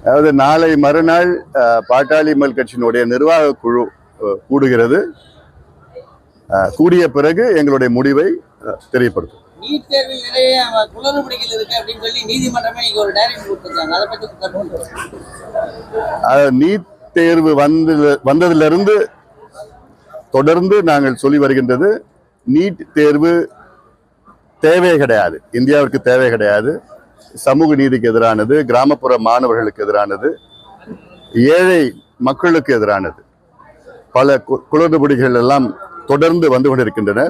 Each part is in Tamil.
அதாவது நாளை மறுநாள் அஹ், பாட்டாளி மல் கட்சியினுடைய நிர்வாக குழு கூடுகிறது. கூடிய பிறகு எங்களுடைய முடிவை தெரியப்படுத்தும். நீட் தேர்வில் நிறைய குளறுபடிகள் இருக்கு அப்படின்னு சொல்லி நீதிமன்றமே இன்னைக்கு ஒரு டைரக்ட் கொடுத்துருக்காங்க அதை பத்தி கருத்து அஹ், நீட் தேர்வு வந்து வந்ததிலிருந்து தொடர்ந்து நாங்கள் சொல்லி வருகின்றது நீட் தேர்வு தேவை கிடையாது. இந்தியாவிற்கு தேவை கிடையாது. சமூக நீதிக்கு எதிரானது கிராமப்புற மாணவர்களுக்கு எதிரானது ஏழை மக்களுக்கு எதிரானது. பல குளறுபடிகள் எல்லாம் தொடர்ந்து வந்து கொண்டிருக்கின்றன.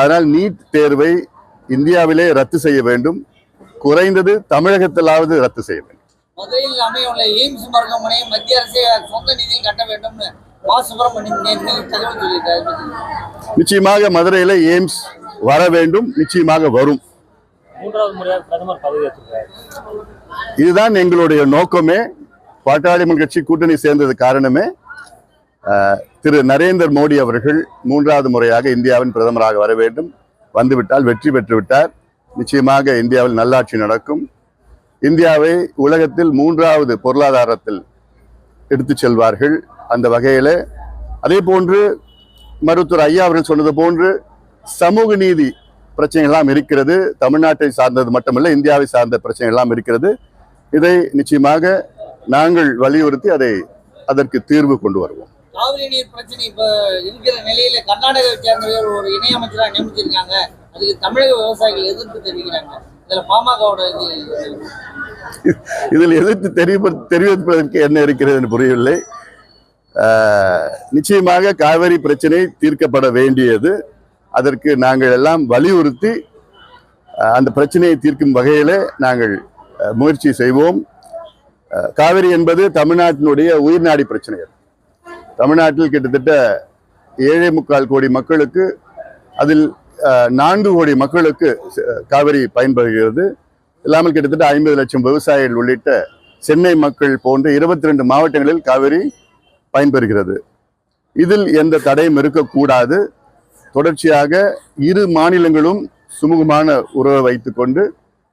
அதனால் நீட் தேர்வை இந்தியாவிலே ரத்து செய்ய வேண்டும். குறைந்தது தமிழகத்திலாவது ரத்து செய்ய வேண்டும். மதுரையில் அமையுள்ள எய்ம்ஸ் மருத்துவமனையை மத்திய அரசே சொந்த நிதியில் கட்ட வேண்டும்னு மா. சுப்பிரமணியன் நேற்று தகவல் சொல்லியிருக்காரு அதை பத்தி நிச்சயமாக மதுரையில எய்ம்ஸ் வர வேண்டும் நிச்சயமாக வரும். இதுதான் எங்களுடைய நோக்கமே. பாட்டாளி மக்கள் கட்சி கூட்டணி சேர்ந்தது காரணமே திரு நரேந்திர மோடி அவர்கள் மூன்றாவது முறையாக இந்தியாவின் பிரதமராக வர வேண்டும். வந்துவிட்டால் வெற்றி பெற்று விட்டார் நிச்சயமாக இந்தியாவில் நல்லாட்சி நடக்கும். இந்தியாவை உலகத்தில் மூன்றாவது பொருளாதாரத்தில் எடுத்துச் செல்வார்கள் அந்த வகையில. அதே போன்று மருத்துவர் ஐயா அவர்கள் சொன்னது போன்று சமூக நீதி பிரச்சனைகள்லாம் இருக்கிறது. தமிழ்நாட்டை சார்ந்தது மட்டுமல்ல இந்தியாவை சார்ந்த பிரச்சனைகள் எல்லாம் இருக்கிறது. இதை நிச்சயமாக நாங்கள் வலியுறுத்தி அதை அதற்கு தீர்வு கொண்டு வருவோம். காவிரி நீர் பிரச்சனை இப்ப இருக்கிற நிலையில கர்நாடகாவை சேர்ந்தவர் ஒரு இணையமைச்சரா நியமிச்சிருக்காங்க. அதுக்கு தமிழக விவசாயிகள் எதிர்ப்பு தெரிவிக்கிறாங்க. இதுல பாமகவோட இது இதில் எதிர்த்து தெரிவிப்ப தெரிவிப்பதற்கு என்ன இருக்கிறது என்று புரியவில்லை. நிச்சயமாக காவிரி பிரச்சனை தீர்க்கப்பட வேண்டியது. அதற்கு நாங்கள் எல்லாம் வலியுறுத்தி அந்த பிரச்சனையை தீர்க்கும் வகையில் நாங்கள் முயற்சி செய்வோம். காவிரி என்பது தமிழ்நாட்டினுடைய உயிர்நாடி பிரச்சனை தமிழ்நாட்டில் கிட்டத்தட்ட ஏழே முக்கால் கோடி மக்களுக்கு அதில் நான்கு கோடி மக்களுக்கு காவிரி பயன்படுகிறது. இல்லாமல் கிட்டத்தட்ட ஐம்பது லட்சம் விவசாயிகள் உள்ளிட்ட சென்னை மக்கள் போன்ற இருபத்தி ரெண்டு மாவட்டங்களில் காவிரி பயன்பெறுகிறது. இதில் எந்த தடையும் இருக்கக்கூடாது. தொடர்ச்சியாக இரு மாநிலங்களும் சுமூகமான உறவை வைத்துக்கொண்டு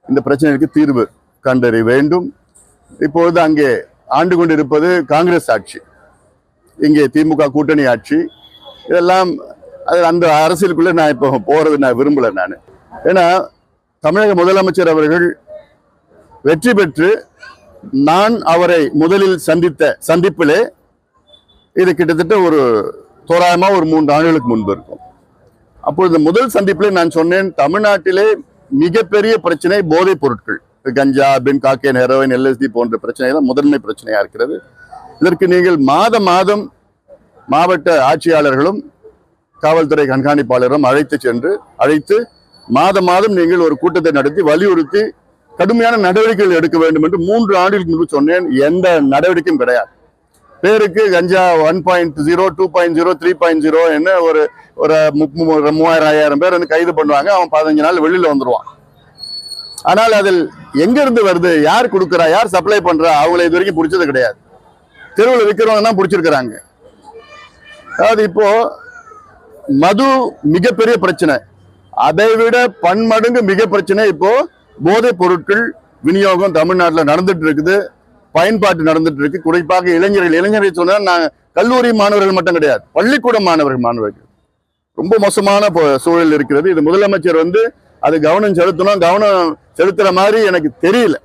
இந்த பிரச்சனைக்கு தீர்வு கண்டறிய வேண்டும். இப்பொழுது அங்கே ஆண்டு கொண்டிருப்பது காங்கிரஸ் ஆட்சி. இங்கே திமுக கூட்டணி ஆட்சி. இதெல்லாம் அது அந்த அரசியலுக்குள்ளே நான் இப்போ போகிறது நான் விரும்பல நான். ஏன்னா தமிழக முதலமைச்சர் அவர்கள் வெற்றி பெற்று நான் அவரை முதலில் சந்தித்த சந்திப்பிலே இது கிட்டத்தட்ட ஒரு தோராயமாக ஒரு மூன்று ஆண்டுகளுக்கு முன்பு இருக்கும். அப்பொழுது முதல் சந்திப்பில் நான் சொன்னேன் தமிழ்நாட்டிலே மிகப்பெரிய பிரச்சனை போதைப் பொருட்கள். கஞ்சா பின் காக்கேன் ஹெரோயின் எல்எஸ்டி போன்ற பிரச்சனைகள் முதன்மை பிரச்சனையாக இருக்கிறது. இதற்கு நீங்கள் மாத மாதம் மாவட்ட ஆட்சியாளர்களும் காவல்துறை கண்காணிப்பாளரும் அழைத்து சென்று அழைத்து மாத மாதம் நீங்கள் ஒரு கூட்டத்தை நடத்தி வலியுறுத்தி கடுமையான நடவடிக்கைகள் எடுக்க வேண்டும் என்று மூன்று ஆண்டுகளுக்கு முன்பு சொன்னேன். எந்த நடவடிக்கையும் கிடையாது. பேருக்கு கஞ்சா one point zero two point zero three point zero என்ன ஒரு ஒரு மூவாயிரம் ஐயாயிரம் பேர் வந்து கைது பண்ணுவாங்க. அவன் பதினஞ்சு நாள் வெளியில் வந்துடுவான் ஆனால் அதில் எங்கேருந்து வருது யார் கொடுக்குறா யார் சப்ளை பண்ணுறா அவங்கள இது வரைக்கும் பிடிச்சது கிடையாது. தெருவில் விற்கிறவங்க தான் பிடிச்சிருக்கிறாங்க. அதாவது இப்போது மது மிகப்பெரிய பிரச்சனை. அதை விட பன்மடங்கு மிக பிரச்சனை இப்போ போதைப் பொருட்கள் விநியோகம் தமிழ்நாட்டில் நடந்துட்டு இருக்குது. பயன்பாட்டு நடந்துட்டு இருக்கு குறிப்பாக இளைஞர்கள். இளைஞரை சொன்னா நான் கல்லூரி மாணவர்கள் மட்டும் கிடையாது. பள்ளிக்கூட மாணவர்கள் மாணவர்கள். ரொம்ப மோசமான சூழல் இருக்கிறது. இது முதலமைச்சர் வந்து அது கவனம் செலுத்தணும். கவனம் செலுத்துற மாதிரி எனக்கு தெரியல.